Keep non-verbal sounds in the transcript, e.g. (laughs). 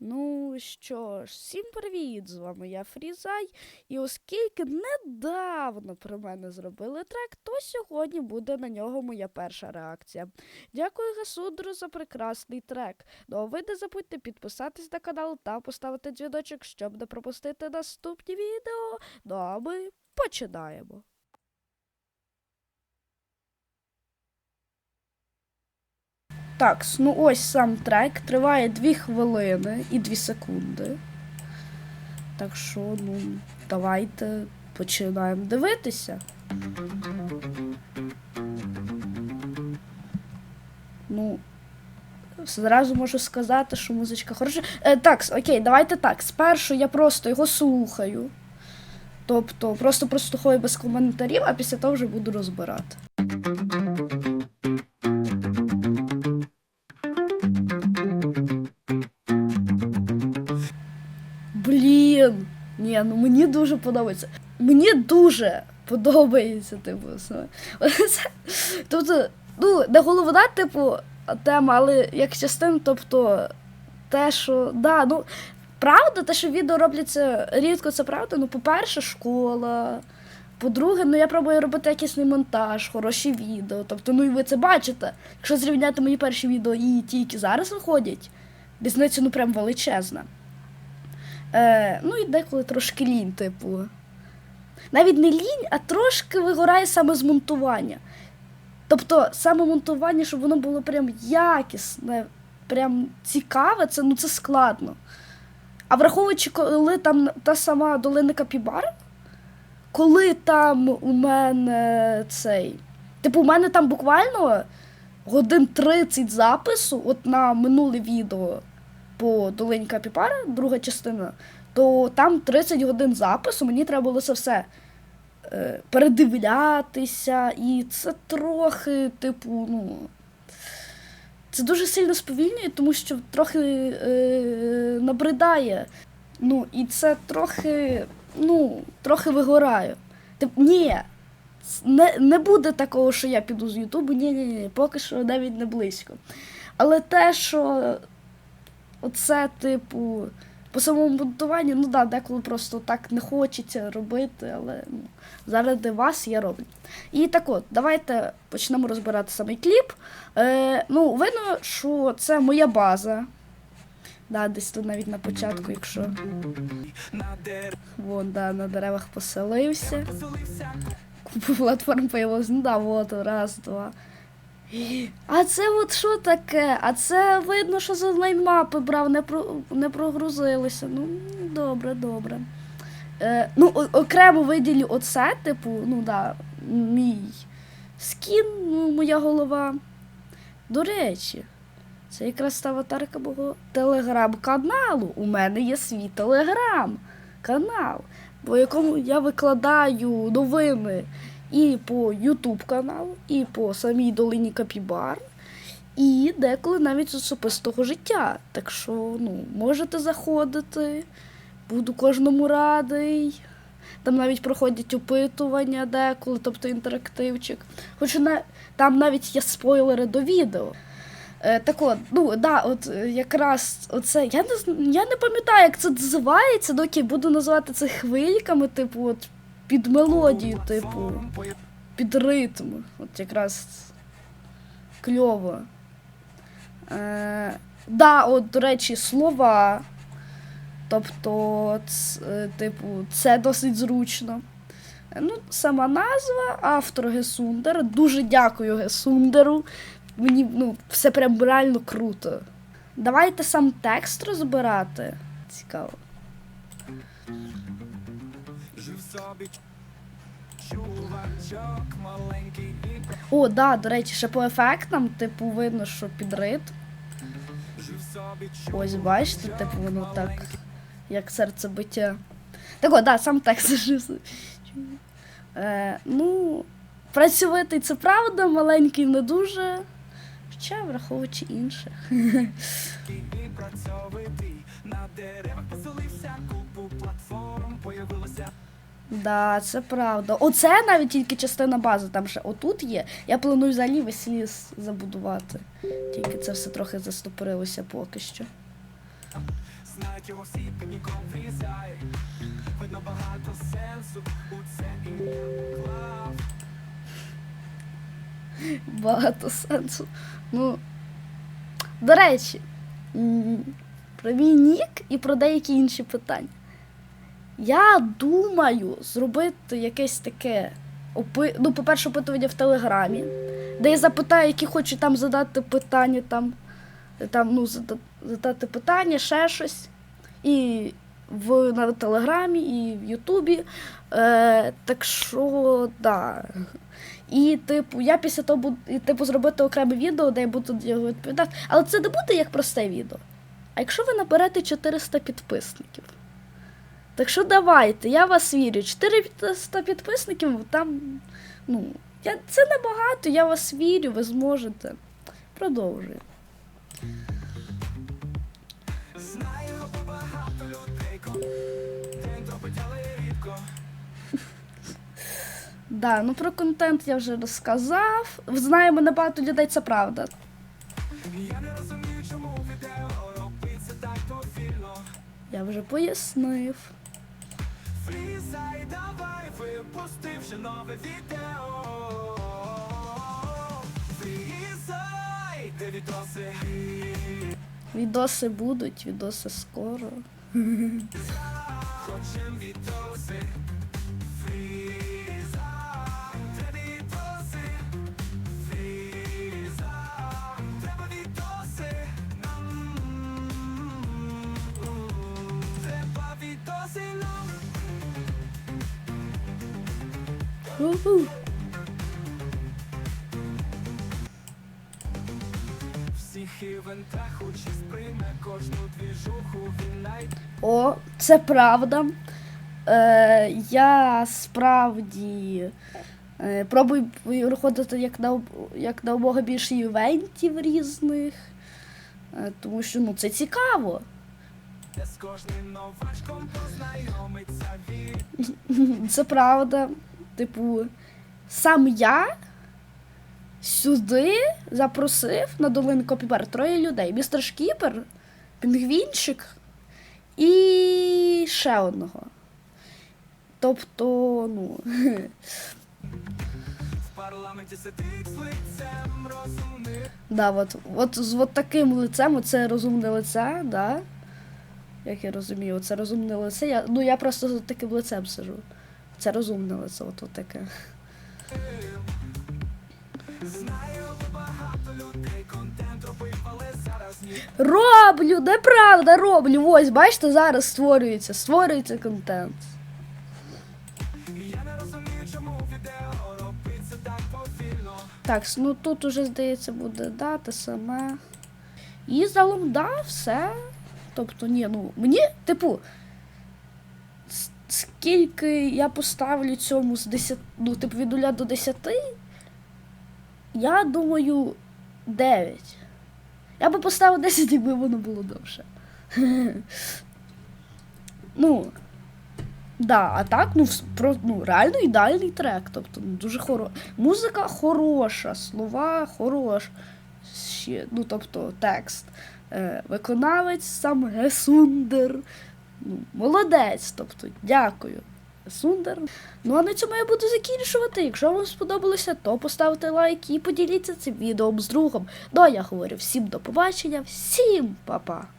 Ну що ж, всім привіт! З вами я Фрізай. І оскільки недавно про мене зробили трек, то сьогодні буде на нього моя перша реакція. Дякую Гасудру за прекрасний трек. Ну а ви не забудьте підписатись на канал та поставити дзвіночок, щоб не пропустити наступні відео. Ну а ми починаємо. Так, ну ось сам трек триває 2 хвилини і 2 секунди. Так що, ну, давайте починаємо дивитися. Ну, зразу можу сказати, що музичка хороша. Е, так, окей, давайте так. Спершу я просто його слухаю. Тобто, просто прослухаю без коментарів, а після того вже буду розбирати. Ні, ну мені дуже подобається. Мені дуже подобається, типу. Це- (laughs) Тобто, ну, не головна, типу, тема, але як частина, тобто, те, що. Да, ну, правда, те, що відео робляться рідко, це правда. Ну, по-перше, школа. По-друге, ну я пробую робити якісний монтаж, хороші відео. Тобто, ну і ви це бачите. Якщо зрівняти мої перші відео і ті, які зараз виходять, різниця ну прям величезна. Е, ну і деколи трошки лінь, типу. Навіть не лінь, а трошки вигорає саме з монтування. Тобто, саме монтування, щоб воно було прям якісне, прям цікаве, це, ну, це складно. А враховуючи, коли там та сама долина Капібар, коли там у мене цей. Типу, у мене там буквально годин 30 запису, от на минуле відео по Долині Капіпара, друга частина, то там 30 годин запису, мені треба було це все е, передивлятися, і це трохи, типу, ну. Це дуже сильно сповільнює, тому що трохи е, набридає. Ну, і це трохи, ну, трохи вигораю. Тип, ні, не, не буде такого, що я піду з Ютубу, ні, ні, ні, поки що навіть не близько. Але те, що оце, типу, по самому монтуванню, ну да, деколи просто так не хочеться робити, але ну, заради вас я роблю. І так от, давайте почнемо розбирати самий кліп. Е, ну, видно, що це моя база. Да, десь тут навіть на початку, якщо. Вон, да, на деревах поселився. Купу платформ появилось. Ну да, вот, раз, два. А це от що таке? А це видно, що з онлайн-мапи брав, не, про, не прогрузилися. Ну, добре, добре. Е, ну, окремо виділю оце, типу, ну да, мій скін, ну, моя голова. До речі, це якраз та аватарка мого телеграм-каналу. У мене є свій телеграм-канал, по якому я викладаю новини і по Ютуб каналу, і по самій долині Капібар, і деколи навіть з особистого життя. Так що ну, можете заходити, буду кожному радий. Там навіть проходять опитування деколи, тобто інтерактивчик. Хоча на, там навіть є спойлери до відео. Е, так от, ну да, от е, якраз оце. Я не я не пам'ятаю, як це називається, доки буду називати це хвильками, типу, от під мелодію, типу, під ритм. От якраз кльово. Е, да, от, до речі, слова. Тобто, ц, е, типу, це досить зручно. Е, Ну, сама назва, автор Гесундер. Дуже дякую Гесундеру. Мені ну, все прям реально круто. Давайте сам текст розбирати. Цікаво. Жив собі О, да, до речі, ще по ефектам, типу, видно, що під ритм. Ось бачите, типу, воно так, як серцебиття. Так от, да, сам текст зажив. Е, ну, працьовитий це правда, маленький не дуже. Хоча, враховуючи інше. і (laughs) (laughs) працьовитий на деревах поселився. Да, це правда. Оце навіть тільки частина бази, там ще отут є. Я планую взагалі весь ліс забудувати. Тільки це все трохи застопорилося поки що. знають його всі, ніком врізай. Видно багато сенсу у це ім'я клав. Багато сенсу. Ну, до речі, про мій нік і про деякі інші питання. Я думаю зробити якесь таке опи... ну, по-перше, опитування в Телеграмі, де я запитаю, які хочу там задати питання, там, там ну, задати питання, ще щось. І в, на Телеграмі, і в Ютубі. Е, так що, да. І, типу, я після того буду і, типу, зробити окреме відео, де я буду його відповідати. Але це не буде як просте відео. А якщо ви наберете 400 підписників? Так що давайте, я вас вірю. 400 підписників там. Ну, я, це небагато, я вас вірю, ви зможете. Продовжуємо. Знаю багато людей, робить, але рідко. Да, ну про контент я вже розказав. Знаємо небагато людей, це правда. Я не розумію, чому відео робиться так повільно. Я вже пояснив. Фрізай, давай, випустив ще нове відео. Фрізай, де відоси. Відоси будуть, відоси скоро. Хочем відоси. Ху-ху. Всіх івентах участь прийме кожну двіжуху він. О, це правда. Е, я справді е, пробую виходити як на, як на обога більше івентів різних. Е, тому що ну, це цікаво. З кожним новачком познайомиться він. Це правда. Типу, сам я сюди запросив на долину Копіпер троє людей: містер Шкіпер, Пінгвінчик і ще одного. Тобто, ну. Парламенті сидить з лицем розумних. Да, от, от з от таким лицем, це розумне лице, да? Як я розумію, це розумне лице. Я, ну я просто з таким лицем сижу. Це розумне лице, от, от таке. Роблю, неправда, роблю. Ось, бачите, зараз створюється, створюється контент. Так, ну тут уже, здається, буде дата саме. І залом, да, все. Тобто, ні, ну, мені, типу, скільки я поставлю цьому з 10, ну, типу, від 0 до 10, я думаю, 9. Я би поставив 10, якби воно було довше. (laughs) ну, да, а так, ну, про, ну, реально ідеальний трек. Тобто, ну, дуже хоро... Музика хороша, слова хороші. Ще, ну, тобто, текст. Е, виконавець сам Гесундер. Ну, молодець, тобто, дякую. Сундар. Ну а на цьому я буду закінчувати. Якщо вам сподобалося, то поставте лайк і поділіться цим відео з другом. Ну а я говорю всім до побачення, всім па-па!